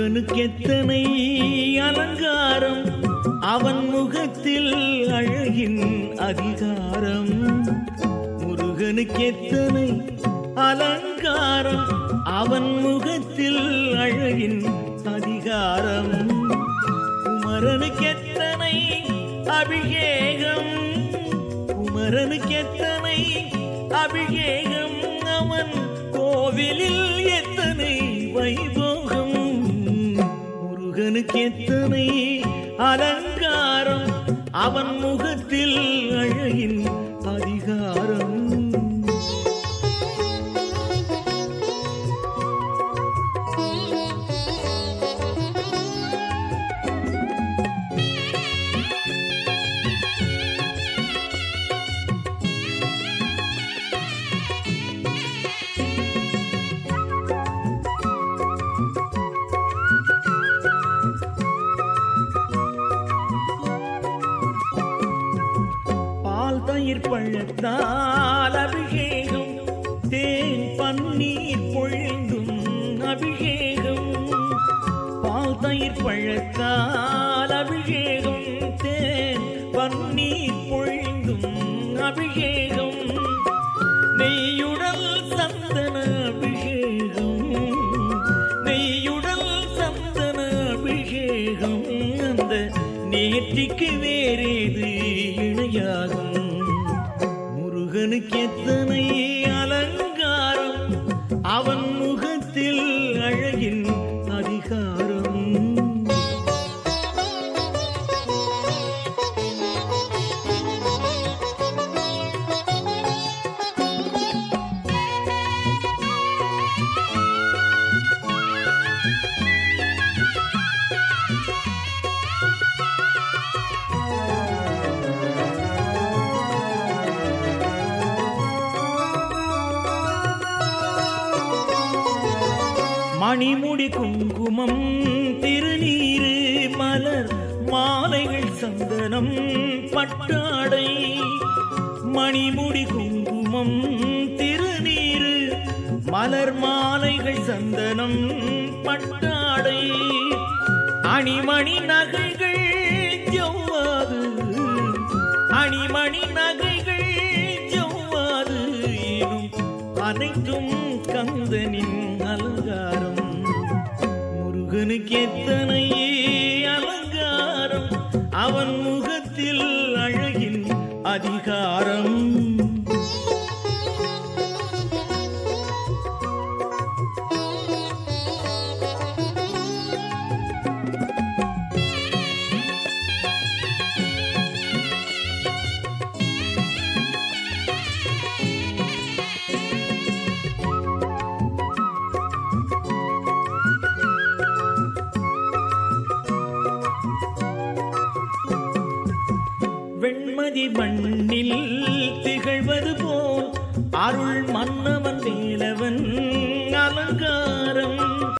முருகனுக்கெத்தனை அலங்காரம்? அவன் முகத்தில் அழகின் அதிகாரம். முருகனுக்கு எத்தனை அலங்காரம்? அவன் முகத்தில் அழகின் அதிகாரம். குமரனுக்கு எத்தனை அபிஷேகம்? குமரனுக்கு எத்தனை அபிஷேகம்? அவன் கோவிலில் எத்தனை வைபோகம் மகனுக்கு எத்தனை அலங்காரம் அவன் முகத்தில் அழகின் பன்னீர் பழத்தால் அபிஷேகம். தேன் பன்னீர் பொழிந்தும் அபிஷேகம். பால் தயிர் பழத்தால் அபிஷேகம். தேன் பன்னீர் பொழிந்தும் அபிஷேகம். நெய்யுடல் சந்தன அபிஷேகம். நெய்யுடல் சந்தன அபிஷேகம். அந்த நேற்றிக்கு வேறேது முருகனுக்கு எத்தனை மணிமுடி குங்குமம் திருநீரு மலர் மாலைகள் சந்தனம் பட்டாடை. மணிமுடி குங்குமம் திருநீரு மலர் மாலைகள் சந்தனம் பட்டாடை. அணிமணி நகைகள் ஜவ்வாது. அணிமணி நகைகள் ஜவ்வாது. எனும் அனைத்தும் கந்தனின் அலங்காரம் முகனுக்கு எத்தனையே அலங்காரம்? அவன் முகத்தில் அழகின் அதிகாரம். வெண்மதி மண்ணில் திகழ்வது போல் அருள் மன்ன